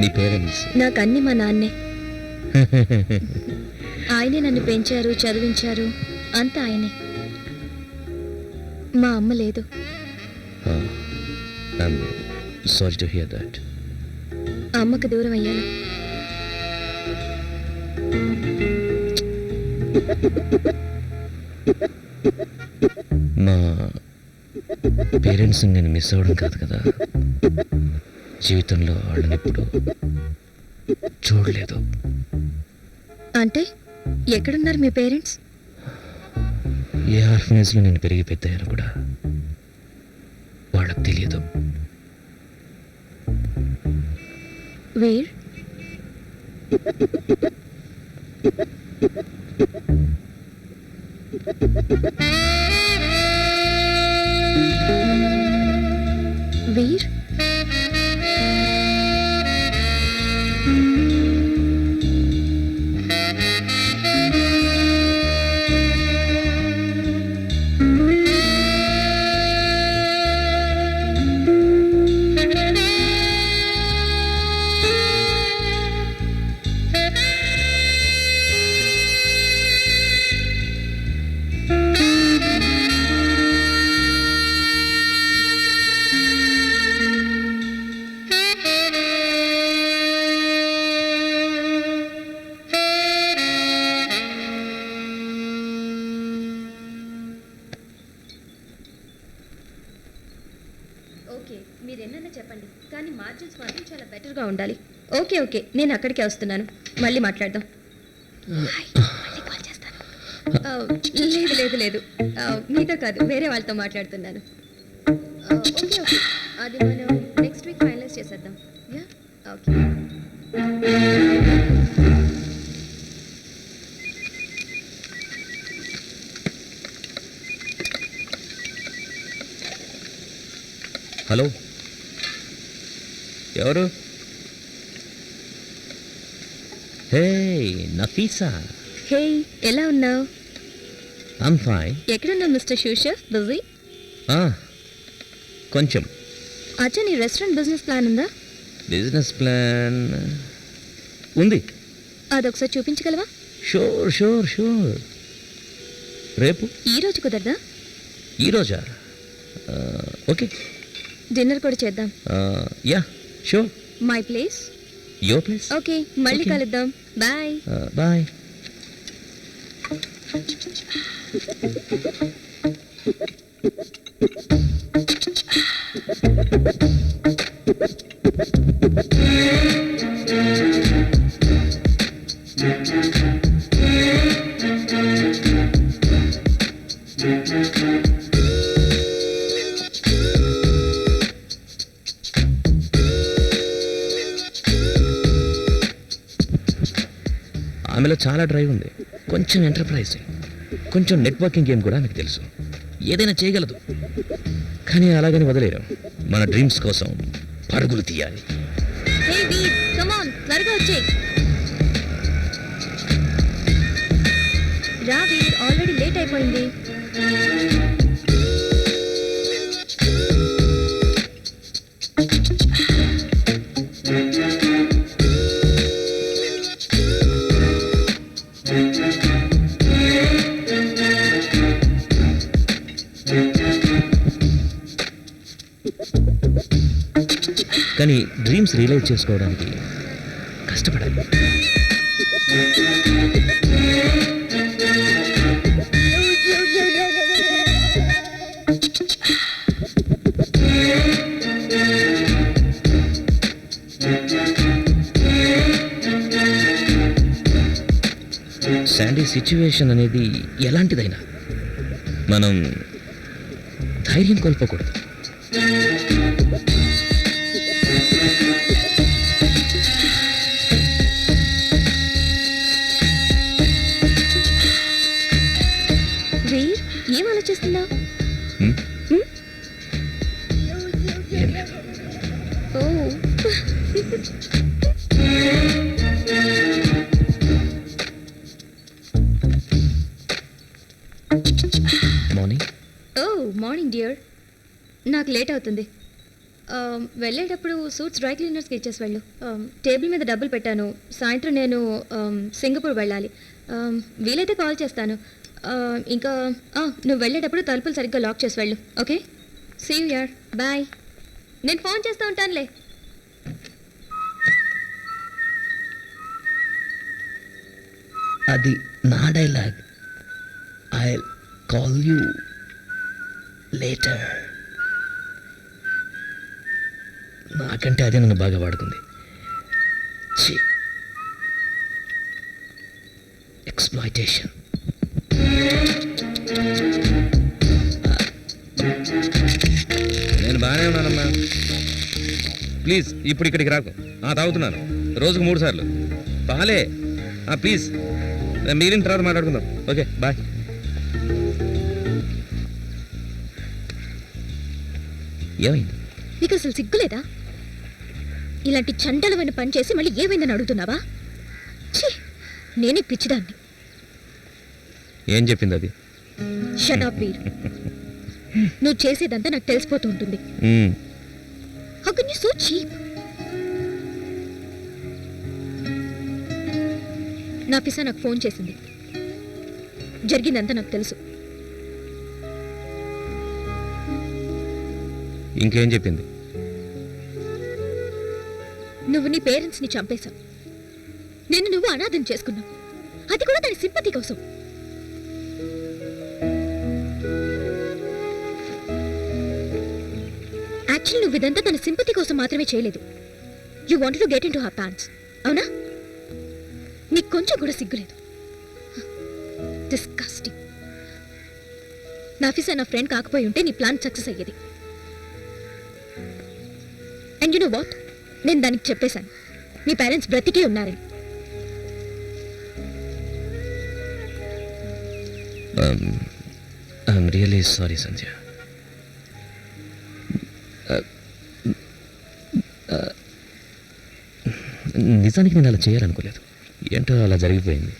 నీ పేరెంట్స్ నాకు అన్ని మా నాన్నే. ఆయనే నన్ను పెంచారు చదివించారు అంతా ఆయనే. మా అమ్మ లేదు. సారీ టు హియర్ దట్ అమ్మకు దూరం అయ్యాను. మా పేరెంట్స్ నేను మిస్ అవ్వడం కాదు కదా. జీవితంలో వాళ్ళని ఎప్పుడు చూడలేదు. అంటే ఎక్కడున్నారు మీ పేరెంట్స్? ఏ ఆర్ఫనేజ్లో నేను పెరిగి పెద్దయ్యాను కూడా వాళ్ళకి తెలియదు. వేర్ వీర్? ఓకే కానీ మాత్రం చాలా బెటర్గా ఉండాలి. Okay okay. నేను అక్కడికే వస్తున్నాను. మళ్ళీ మాట్లాడదాం. హాయ్, మళ్ళీ కాల్ చేస్తాను. లేదు లేదు లేదు. మీతో కాదు వేరే వాళ్ళతో మాట్లాడుతున్నాను. Okay okay. అది మనం నెక్స్ట్ వీక్ ఫైనలైజ్ చేసేద్దాం. యా? ఓకే. హలో. ఎవరు? హే నఫీసా హే ఎలా ఉన్నావు? ఐమ్ ఫైన్ ఎక్కడున్నావు మిస్టర్ షూషఫ్ బిజీ కొంచెం. అచ్చా నీ రెస్టారెంట్ బిజినెస్ ప్లాన్ ఉందా? బిజినెస్ ప్లాన్ ఉంది. అదొకసారి చూపించగలవా? షూర్ షూర్ షూర్ రేపు? ఈ రోజు కుదరదా? ఈరోజా ఓకే. డిన్నర్ కూడా చేద్దాం. Yeah. Sure my place your place okay మళ్ళీ Okay. కలుద్దాం. బాయ్ బాయ్ ఆమెలో చాలా డ్రైవ్ ఉంది. కొంచెం ఎంటర్ప్రైజ్ కొంచెం నెట్వర్కింగ్ గేమ్ కూడా మీకు తెలుసు. ఏదైనా చేయగలదు. కానీ అలాగని వదిలేరు మన డ్రీమ్స్ కోసం పరుగులు తీయాలి. త్వరగా రా ఆల్రెడీ లేట్ అయిపోయింది. కానీ డ్రీమ్స్ రియలైజ్ చేసుకోవడానికి కష్టపడాలి. శాండీ సిచ్యువేషన్ అనేది ఎలాంటిదైనా మనం ధైర్యం కోల్పోకూడదు. వీర్ ఏం ఆలోచిస్తున్నావు? Oh. Morning oh morning dear నాకు లేట్ అవుతుంది. వెళ్ళేటప్పుడు సూట్స్ డ్రై క్లీనర్స్కి ఇచ్చేసి వెళ్ళు. టేబుల్ మీద డబ్బులు పెట్టాను. సాయంత్రం నేను సింగపూర్ వెళ్ళాలి. వీలైతే కాల్ చేస్తాను. ఇంకా నువ్వు వెళ్ళేటప్పుడు తలుపులు సరిగ్గా లాక్ చేసి వెళ్ళు ఓకే? సీ యార్ బాయ్ నేను ఫోన్ చేస్తూ ఉంటానులే. అది నా dialogue. I call you later నాకంటే అదే నన్ను బాగా వాడుకుంది. ఎక్స్ప్లాయిటేషన్ నేను బాగానే ఉన్నానమ్మా. ప్లీజ్ ఇప్పుడు ఇక్కడికి రాకు. ఆ, తాగుతున్నాను. రోజుకు మూడు సార్లు. పాలే. ఆ, ప్లీజ్. మిగిలిన తర్వాత మాట్లాడుకుందాం. Okay bye. ఏమైంది? నీకు అసలు సిగ్గులేదా? ఇలాంటి చండలమైన పని చేసి మళ్ళీ ఏమైందని అడుగుతున్నావా? నేనే పిచ్చిదాన్ని. ఏం చెప్పింది అది? నువ్వు చేసేదంతా నాకు తెలిసిపోతూ ఉంటుంది. మ్మ్. How can you so cheap నా పిసా నాకు ఫోన్ చేసింది. జరిగిందంతా నాకు తెలుసు. ఇంకేం చెప్పింది? నువ్వు నీ పేరెంట్స్ని చంపేశావు. నేను నువ్వు అనాథం చేసుకున్నావు. అది కూడా దాని సింపతి కోసం. యాక్చువల్లీ నువ్వు ఇదంతా తన సింపతి కోసం మాత్రమే చేయలేదు. You want to get into her pants అవునా? నీకు కొంచెం కూడా సిగ్గులేదు. డిస్కస్టింగ్ నా ఆఫీసర్ నా ఫ్రెండ్ కాకపోయి ఉంటే నీ ప్లాన్ సక్సెస్ అయ్యేది. అండ్ యు నో వాట్ నేను దానికి చెప్పేశాను. మీ పేరెంట్స్ బ్రతికే ఉన్నారని. ఐఎమ్ రియలీ సారీ సంధ్య నిజానికి నేను అలా చేయాలనుకోలేదు. ఏంటో అలా జరిగిపోయింది.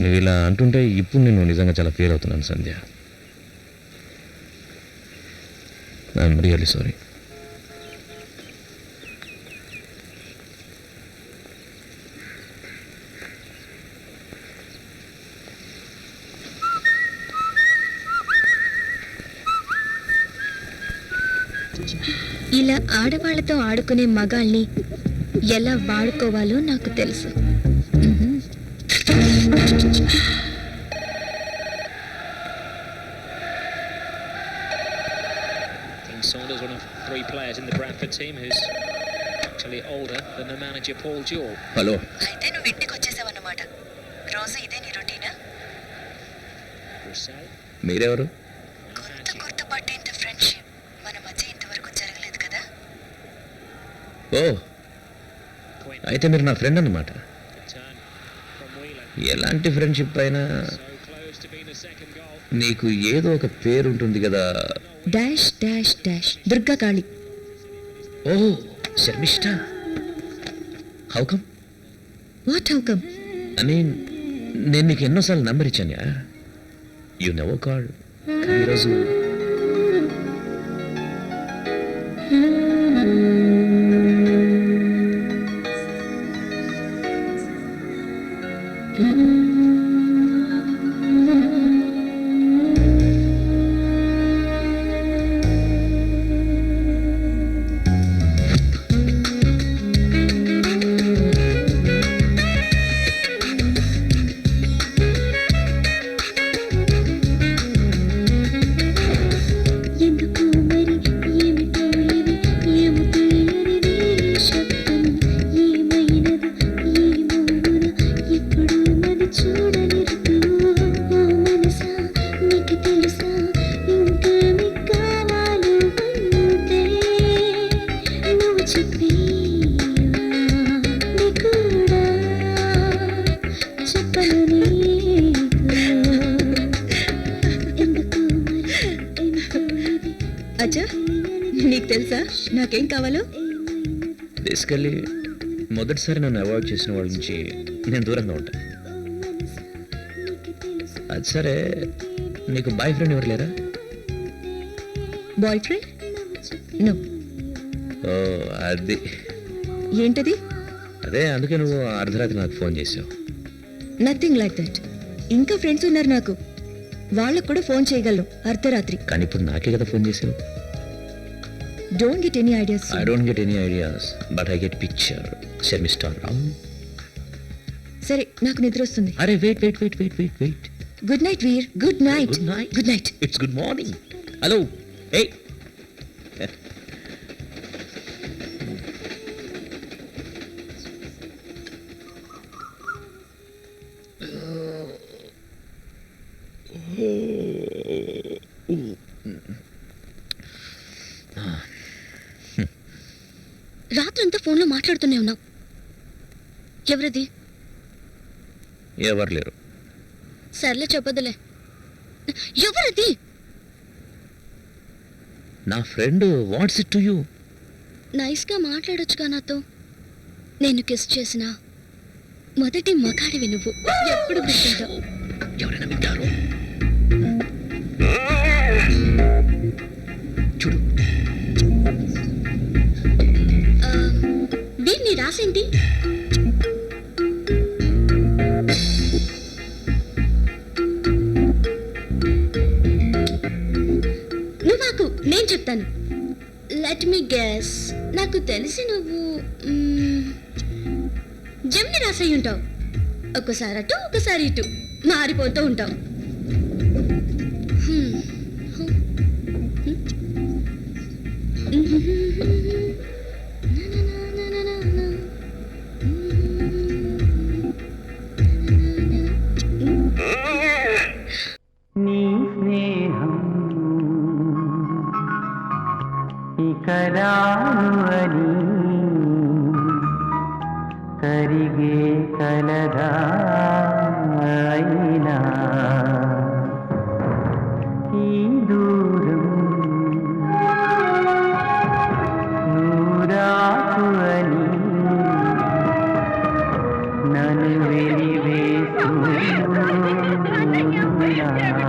నువ్వు ఇలా అంటుంటే ఇప్పుడు నేను నిజంగా చాలా ఫీల్ అవుతున్నాను సంధ్య. ఐఎమ్ రియల్లీ సారీ ఇలా ఆడవాళ్ళతో ఆడుకునే మగాల్ని ఎలా వాడుకోవాలో నాకు తెలుసు మ్హూ. Dean Saunders, one of three players in the Bradford team who's actually older than the manager Paul Jewell. Hello అయితే నువ్వు ఇంటికి వచ్చేసావన్నమాట రోజు ఇదే నీ రొటీనా మీరెవరు కొంత గుర్తుపట్టేంత ఫ్రెండ్షిప్ మన మధ్య ఇంతవరకు జరగలేదు కదా ఓ అయితే మీరు నా ఫ్రెండ్ Whelan. ఎలాంటి ఫ్రెండ్షిప్ అయినా. నీకు ఏదో ఒక పేరు ఉంటుంది కదా. Dash dash dash Durga Kali oh Sharmishta. How come what how come I mean నేను నీకు ఎన్నోసార్లు నంబర్ ఇచ్చాను యూ. నెవర్ కాల్ ఈరోజు అచ్చా నీకు తెలుసా? నాకేం కావాలో? బేసికల్లీ మొదటిసారి నన్ను అవాయిడ్ చేసిన వాళ్ళ నుంచి నేను దూరంగా ఉంటాను అది సరే నీకు బాయ్ ఫ్రెండ్ ఎవరు లేరా? Boy friend? నో. ఓ అది. ఏంటది? అదే అందుకే నువ్వు అర్ధరాత్రి నాకు ఫోన్ చేసావు. నథింగ్ లైక్ దట్ ఇంకా ఫ్రెండ్స్ ఉన్నారు నాకు. వాళ్ళకు కూడా ఫోన్ చేయగలను. అర్ధరాత్రి. కానీ ఇప్పుడు నాకే కదా ఫోన్ చేసావు don't get any ideas I don't get any ideas but I get picture శర్మిస్టార్ రావు సరే నాకు నిద్ర వస్తుంది. అరే wait wait wait wait wait wait good night Veer. Good night good night good night it's good morning hello ఏ ఎవరిది ఎవరు లేరు. సర్లే చెప్పదులే ఎవరిది? నా friend what's it to you. నైస్గా మాట్లాడొచ్చుగా నాతో. నేను కిస్ చేసిన మొదటి మగాడివి నువ్వు. ఎప్పుడు గుర్తుంటావు ఎవరైనా వింటారు? చూడు. రాసేంటి? చెప్తాను. లెట్ మీ గ్యాస్ నాకు తెలిసి నువ్వు జమ్ని జెమ్ని రాసై ఉంటావు. ఒకసారి అటు ఒకసారి ఇటు. మారిపోతూ ఉంటావు. హ్మ్. ಕರಿಗೆ ಕಲದಾ